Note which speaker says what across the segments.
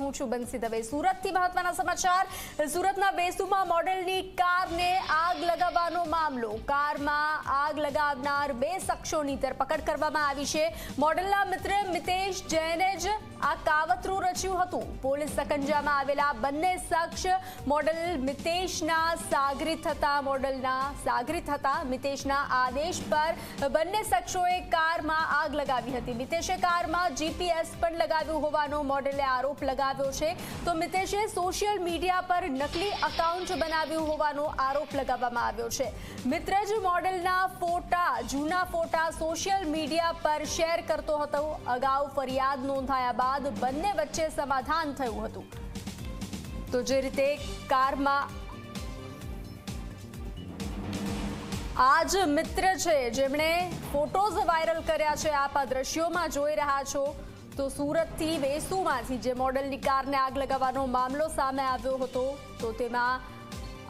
Speaker 1: હું છું મિત્ર મિતેશ જૈને જ આ કાવતરું રચ્યું હતું. પોલીસ સકંજામાં આવેલા બંને શખ્સ મોડેલ મિતેશના સાગરીત હતા મોડલના સાગરીત હતા મિતેશના આદેશ પર બંને શખ્સોએ કારમાં આગ લગાવી હતી. મિતેશે કારમાં જીપીએસ પણ લગાવ્યું હોવાનો મોડેલે આરોપ લગાવ્યો છે. તો મિતેશે સોશિયલ મીડિયા પર નકલી અકાઉન્ટ બનાવ્યું હોવાનો આરોપ લગાવવામાં આવ્યો છે. મિત્ર જ મોડેલના ફોટા, જૂના ફોટા સોશિયલ મીડિયા પર શેર કરતો હતો. અગાઉ ફરિયાદ નોંધાયા બાદ બંને વચ્ચે સમાધાન થયું હતું. તો જે રીતે કારમાં આ જ મિત્ર છે, જેમણે ફોટોઝ વાયરલ કર્યા છે. આપ આ દ્રશ્યોમાં જોઈ રહ્યા છો. તો સુરતથી વેસુમાંથી જે મોડલની કારને આગ લગાવવાનો મામલો સામે આવ્યો હતો. તો તેમાં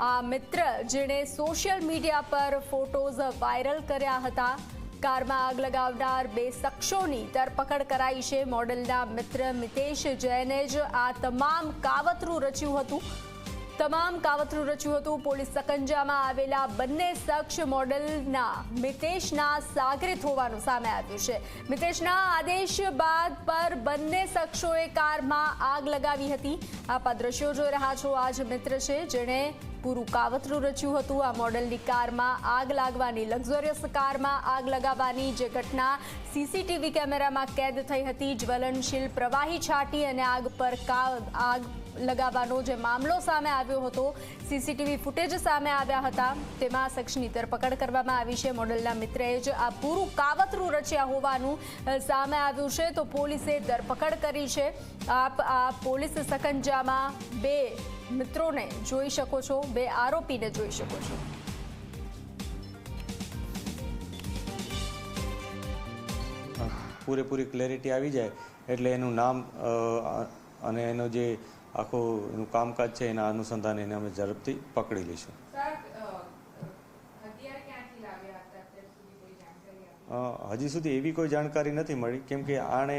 Speaker 1: આ મિત્ર જેણે સોશિયલ મીડિયા પર ફોટોઝ વાયરલ કર્યા હતા. કારમાં આગ લગાવનાર બે શખ્સોની ધરપકડ કરાઈ છે. મોડલના મિત્ર મિતેશ જૈને જ આ તમામ કાવતરું રચ્યું હતું. તમામ કાવતરું રચ્યું હતું. પોલીસ સકંજામાં આવેલા બંને શખ્સ મોડલના મિતેશના સાગરે હોવાનું સામે આવ્યું છે. મિતેશના આદેશ બાદ પર બંને શખ્સોએ કારમાં આગ લગાવી હતી. આપ આ દ્રશ્યો જોઈ રહ્યા છો આ જ મિત્ર છે, જેણે પૂરું કાવતરું રચ્યું હતું. આ મોડેલની કારમાં આગ લાગવાની, લક્ઝરિયસ કારમાં આગ લગાવવાની જે ઘટના સીસીટીવી કેમેરામાં કેદ થઈ હતી. જ્વલનશીલ પ્રવાહી છાંટી અને આગ પર આગ લગાવવાનો જે મામલો સામે આવ્યો હતો, સીસીટીવી ફૂટેજ સામે આવ્યા હતા. તેમાં શખ્સની ધરપકડ કરવામાં આવી છે. મોડલના મિત્રએ જ આ પૂરું કાવતરું રચ્યા હોવાનું સામે આવ્યું છે. તો પોલીસે ધરપકડ કરી છે. આ પોલીસ સકંજામાં બે મિત્રોને જોઈ શકો છો, બે આરોપીને જોઈ શકો છો.
Speaker 2: પૂરેપૂરી ક્લેરિટી આવી જાય એટલે એનું નામ અને એનો જે આખું એનું કામકાજ છે એના અનુસંધાને એને અમે ઝડપથી પકડી લઈશું. હજી સુધી એવી કોઈ જાણકારી નથી મળી. કેમ કે આણે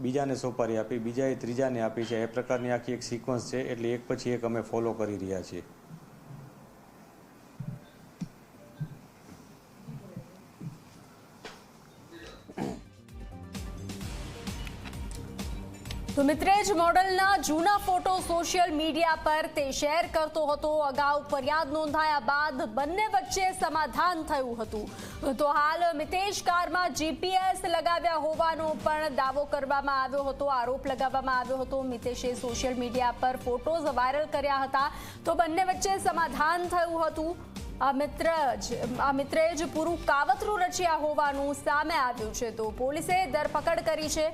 Speaker 2: બીજાને સોપારી આપી, બીજાએ ત્રીજાને આપી છે. એ પ્રકારની આખી એક સિક્વન્સ છે. એટલે એક પછી એક અમે ફોલો કરી રહ્યા છીએ.
Speaker 1: તો મિત્રેજ મોડલના જૂના ફોટો સોશિયલ મીડિયા પર તે શેર કરતો હતો. અગાઉ ફરિયાદ નોંધાયા બાદ બંને વચ્ચે સમાધાન થયું હતું. તો હાલ મિતેશ કારમાં જીપીએસ લગાવ્યા હોવાનો પણ દાવો કરવામાં આવ્યો હતો, આરોપ લગાવવામાં આવ્યો હતો. મિતેશે સોશિયલ મીડિયા પર ફોટોઝ વાયરલ કર્યા હતા. તો બંને વચ્ચે સમાધાન થયું હતું. આ મિત્ર જ, આ મિત્રએ જ પૂરું કાવતરું રચ્યા હોવાનું સામે આવ્યું છે. તો પોલીસે ધરપકડ કરી છે.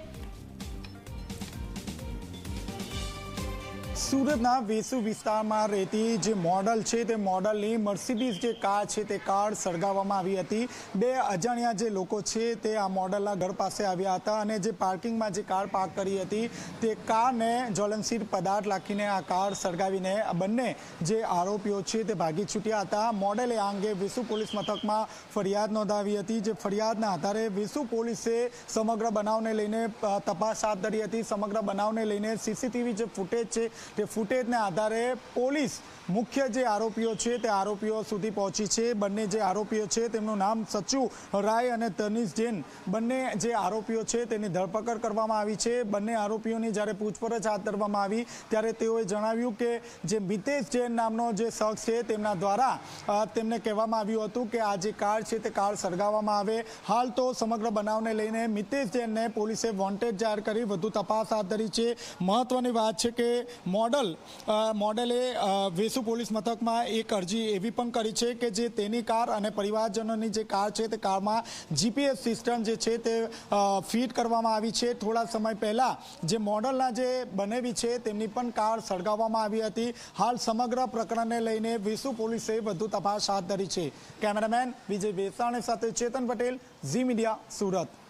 Speaker 3: સુરતના વેસુ વિસ્તારમાં રહેતી જે મોડલ છે તે મોડલની મર્સિડીઝ જે કાર છે તે કાર સળગાવવામાં આવી હતી. બે અજાણ્યા જે લોકો છે તે આ મોડલના ઘર પાસે આવ્યા હતા અને જે પાર્કિંગમાં જે કાર પાર્ક કરી હતી તે કારને જ્વલનશીલ પદાર્થ રાખીને આ કાર સળગાવીને બંને જે આરોપીઓ છે તે ભાગી છૂટ્યા હતા. મોડલે આ અંગે વેસુ પોલીસ મથકમાં ફરિયાદ નોંધાવી હતી જે ફરિયાદના આધારે વેસુ પોલીસે સમગ્ર બનાવને લઈને તપાસ હાથ ધરી હતી. સમગ્ર બનાવને લઈને સીસીટીવી જે ફૂટેજ છે તે ફૂટેજના આધારે પોલીસ મુખ્ય જે આરોપીઓ છે તે આરોપીઓ સુધી પહોંચી છે. બંને જે આરોપીઓ છે તેમનું નામ સચુ રાય અને તનિષ જૈન. બંને જે આરોપીઓ છે તેની ધરપકડ કરવામાં આવી છે. બંને આરોપીઓની જ્યારે પૂછપરછ હાથ ધરવામાં આવી ત્યારે તેઓએ જણાવ્યું કે જે મિતેશ જૈન નામનો જે શખ્સ છે તેમના દ્વારા તેમને કહેવામાં આવ્યું હતું કે આ જે કાર છે તે કાર સળગાવવામાં આવે. હાલ તો સમગ્ર બનાવને લઈને મિતેશ જૈનને પોલીસે વોન્ટેડ જાહેર કરી વધુ તપાસ હાથ ધરી છે. મહત્વની વાત છે કે મોડલ મોડલે અ, પોલીસ મથકમાં એક અરજી એવી પણ કરી છે કે જે તેની કાર અને પરિવારજનોની જે કાર છે તે કારમાં જીપીએસ સિસ્ટમ જે છે તે ફિટ કરવામાં આવી છે. થોડા સમય પહેલાં જે મોડલના જે બનેવી છે તેમની પણ કાર સળગાવવામાં આવી હતી. હાલ સમગ્ર પ્રકરણને લઈને વેસુ પોલીસે વધુ તપાસ હાથ ધરી છે. કેમેરામેન વિજય વેસાણી સાથે ચેતન પટેલ, ઝી મીડિયા સુરત.